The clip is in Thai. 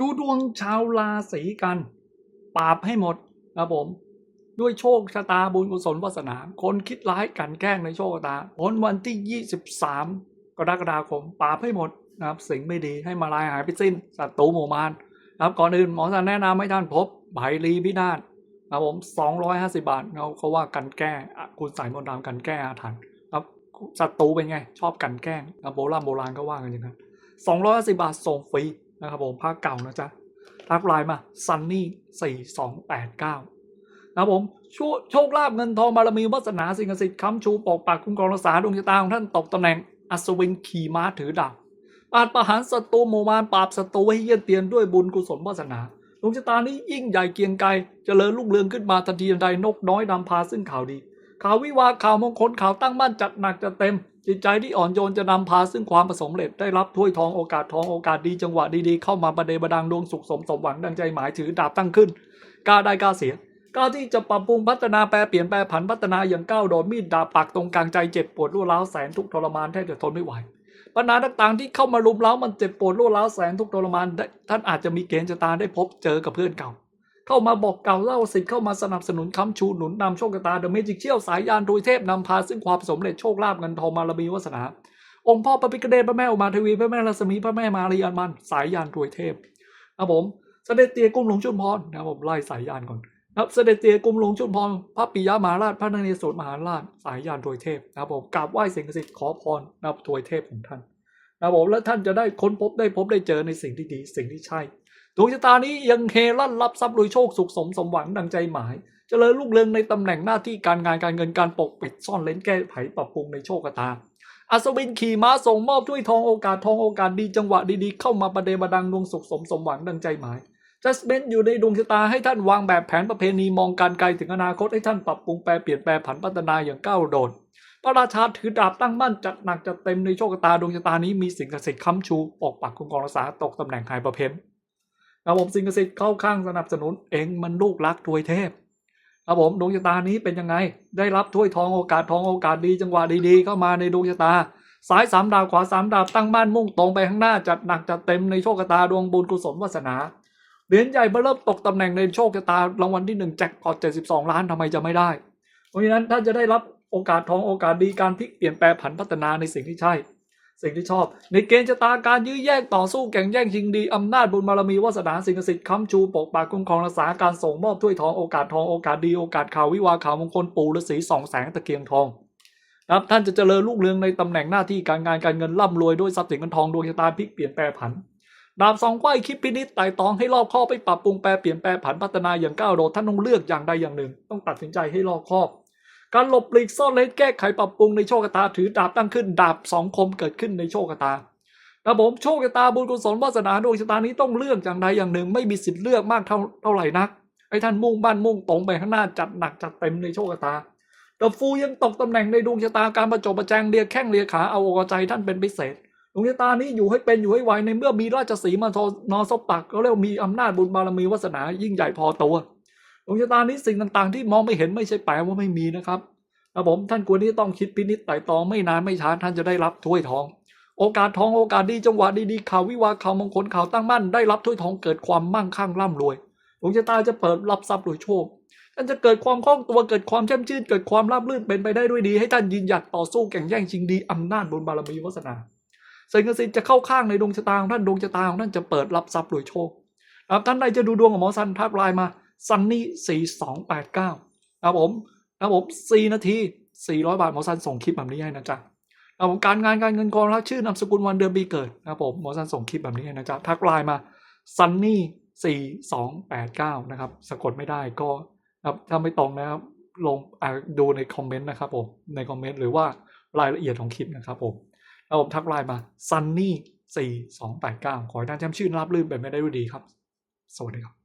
ดูดวงชาวราศีกัน ปราบให้หมดนะผม ด้วยโชคชะตาบุญกุศลวาสนา คนคิดร้ายกันแกล้งในโชคชะตาผลวันที่ 23 กรกฎาคมปราบให้หมดนะครับ สิ่งไม่ดีให้มาลายหายไปสิ้นศัตรูหมู่มารนะครับก่อนอื่นหมอสันแนะนำให้ท่านพบไผ่ลีพินาศนะครับผม250 บาทเขาเขาว่ากันแก้คุณสายมนต์ดำกันแก้อาถรรพ์ครับศัตรูเป็นไง ชอบกันแกล้งนะโบราณโบราณก็ว่ากันอย่างนั้น250 บาทส่งฟรี นะครับผมภาคเก่านะจ๊ะทักไลน์มา sunny 4289นะครับผมโชคโชคลาภเงินทองบารมีวาสนาสิ่งศักดิ์สิทธิ์ค้ำชูปกปักคุ้มครองรักษาดวงชะตาของท่านตกตำแหน่งอัศวินขี่ม้าถือดาบปราดประหารศัตรูหมู่มารปราบศัตรูให้เยี่ยนเตียนด้วยบุญกุศลวาสนาดวงชะตานี้ยิ่งใหญ่เกียงไกรเจริญรุ่งเรืองขึ้นมาทันทีใดนกน้อยนำพาซึ่งข่าวดี ข่าววิวาข่าวมงคลข่าวตั้งมั่นจัดหนักจัดเต็ม จิตใจที่อ่อนโยนจะนำพาซึ่งความประสมเร็จได้รับถ้วยทองโอกาสทองโอกาสดีจังหวะดีๆ เข้ามาประเดประดังดวงสุขสมสมหวังดังใจหมายถือดาบตั้งขึ้นกล้าได้กล้าเสียกล้าที่จะปรับปรุงพัฒนาแปรเปลี่ยนแปรผันพัฒนาอย่างก้าวโดดมีดดาบปักตรงกลางใจเจ็บปวดรวดร้าวแสนทุกทรมานแทบจะทนไม่ไหวปัญหาต่างๆที่เข้ามารุมเร้ามันเจ็บปวดรวดร้าวแสนทุกทรมานได้ท่านอาจจะมีเกณฑ์ชะตาได้พบเจอกับเพื่อนเก่า เข้ามาบอกเก่าเล่าสิทธิ์เข้ามาสนับสนุนค้ำชูหนุนนำโชคชะตาเดอะเมจิกเชี่ยวสายยานโดยเทพนำพาซึ่งความสำเร็จโชคลาภเงินทองมารมีวาสนา องค์พ่อพระพิฆเนศพระแม่อุมาเทวีพระแม่รัศมีพระแม่มารีอันมันสายยานโดยเทพนะผมเสด็จเตียกุ้มหลวงชุมพรนะผมไล่สายยานก่อนนะครับเสด็จเตียกุ้มหลวงชุมพรพระปิยมหาราชพระนเรศวรมหาราชสายยานโดยเทพนะครับผมกราบไหว้สิ่งศักดิ์สิทธิ์ขอพรนะครับโดยเทพของท่านนะครับผมและท่านจะได้ค้นพบได้พบได้เจอในสิ่งที่ดี สิ่งที่ใช่ ดวงชะตานี้ยังเฮลั่นรับทรัพย์รวยโชคสุขสมสมหวังดังใจหมายเจริญรุ่งเรืองในตำแหน่งหน้าที่การงานการเงินการปกปิดซ่อนเล้นแก้ไขปรับปรุงในโชคชะตาอัศวินขี่ม้าส่งมอบถ้วยทองโอกาสทองโอกาสดีจังหวะดีๆเข้ามาประเดประดังดวงสุขสมสมหวังดังใจหมายจัสเบนอยู่ในดวงชะตาให้ท่านวางแบบแผนประเพณีมองการไกลถึงอนาคตให้ท่านปรับปรุงแปลเปลี่ยนแปลผันพัฒนาอย่างก้าวโดด พระราชาถือดาบตั้งมั่นจัดหนักจัดเต็มในโชคชะตาดวงชะตานี้มีสิ่งศักดิ์สิทธิ์ค้ำชูปกปักคุ้มครองรักษาตกตำแหน่งหายประเพณ ครับผมสิ่งศักดิ์สิทธิ์เข้าข้างสนับสนุนเองมันลูกรักถวยเทพครับผมดวงชะตานี้เป็นยังไง ได้รับถ้วยทองโอกาสทองโอกาสดีจังหวะดีๆเข้ามาในดวงชะตาซ้ายสามดาวขวาสามดาวตั้งมั่นมุ่งตรงไปข้างหน้าจัดหนักจัดเต็มในโชคชะตาดวงบุญกุศลวาสนาเหรียญใหญ่เบิ่มตกตำแหน่งในโชคชะตารางวัลที่หนึ่งแจ็คพอตเจ็ดสิบสองล้านทำไมจะไม่ได้ เพราะฉะนั้นท่านจะได้รับโอกาสทองโอกาสดีการพลิกเปลี่ยนแปลผันพัฒนาในสิ่งที่ใช่ สิ่งที่ชอบ ในเกณฑ์ชะตาการยื้อแย่งต่อสู้แข่งแย่งชิงดีอำนาจบุญบารมีวาสนาสิ่งศักดิ์สิทธิ์ค้ำชูปกปักคุ้มครองรักษาการส่งมอบถ้วยทองโอกาสทองโอกาสดีโอกาสข่าววิวาข่าวมงคลปู่ฤาษีสองแสงตะเกียงทองนะครับท่านจะเจริญรุ่งเรืองในตำแหน่งหน้าที่การงานการเงินร่ำรวยด้วยทรัพย์สินเงินทองดวงชะตาพลิกเปลี่ยนแปลผันดาบสองไขว้คิดพินิจไต่ตองให้รอบคอบไปปรับปรุงแปลเปลี่ยนแปลผันพัฒนาอย่างก้าวโดดท่านต้องเลือกอย่างใดอย่างหนึ่ง ต้องตัดสินใจให้รอบคอบ การหลบหลีกซ่อนเล้นแก้ไขปรับปรุงในโชคชะตาถือดาบตั้งขึ้น ดาบสองคมเกิดขึ้นในโชคชะตาระบบโชคชะตาบุญกุศลวาสนาดวงชะตานี้ต้องเลือกอย่างใดอย่างหนึ่งไม่มีสิทธิ์เลือกมากเท่าเท่าไหร่นักให้ท่านมุ่งบ้านมุ่งตรงไปข้างหน้าจัดหนักจัดเต็มในโชคชะตาดอกฟูยังตกตำแหน่งในดวงชะตาการประจบประแจงเรียแข้งเรียขาเอาอกใจท่านเป็นพิเศษดวงชะตานี้อยู่ให้เป็นอยู่ให้ไวในเมื่อมีราชสีมาโทนอซบตักก็เรียกว่ามีอำนาจบุญบารมีวาสนายิ่งใหญ่พอตัว ดวงชะตานี้สิ่งต่างๆ ที่มองไม่เห็นไม่ใช่แปลว่าไม่มีนะครับครับผมท่านควรที่ต้องคิดพินิจไต่ตองไม่นานไม่ช้าท่านจะได้รับถ้วยทอง โอกาสทองโอกาสดีจังหวะดีๆข่าววิวาข่าวมงคลข่าวตั้งมั่นได้รับถ้วยทองเกิดความมั่งคั่งร่ำรวยดวงชะตาจะเปิดรับทรัพย์โดยโชคท่านจะเกิดความคล่องตัวเกิดความแช่มชื่นเกิดความราบรื่นเป็นไปได้ด้วยดี ให้ท่านยืนหยัดต่อสู้แข่งแย่งชิงดีอำนาจบุญบารมีวาสนาสิ่งศักดิ์สิทธิ์จะเข้าข้างในดวงชะตาของท่านดวงชะตาของท่านจะเปิดรับทรัพย์โดยโชคครับท่านใดจะดูดวงของหมอซันทักไลน์มา ซันนี่สี่สองแปดเก้าครับผมครับผมสี่นาทีสี่ร้อยบาทหมอซันส่งคลิปแบบนี้ให้นะจ๊ะครับผมการงานการเงินกองรักชื่อนามสกุลวันเดือนปีเกิดนะครับผมหมอซันส่งคลิปแบบนี้ให้นะจ๊ะทักไลน์มาซันนี่สี่สองแปดเก้านะครับสะกดไม่ได้ก็ครับถ้าไม่ตรงนะครับลงดูในคอมเมนต์นะครับผมในคอมเมนต์หรือว่ารายละเอียดของคลิปนะครับผมแล้วผมทักไลน์มา sunny 4 2 8 9ขอให้ท่านแชมชื่นรับลื่นไปไม่ได้ด้วยดีครับ สวัสดีครับ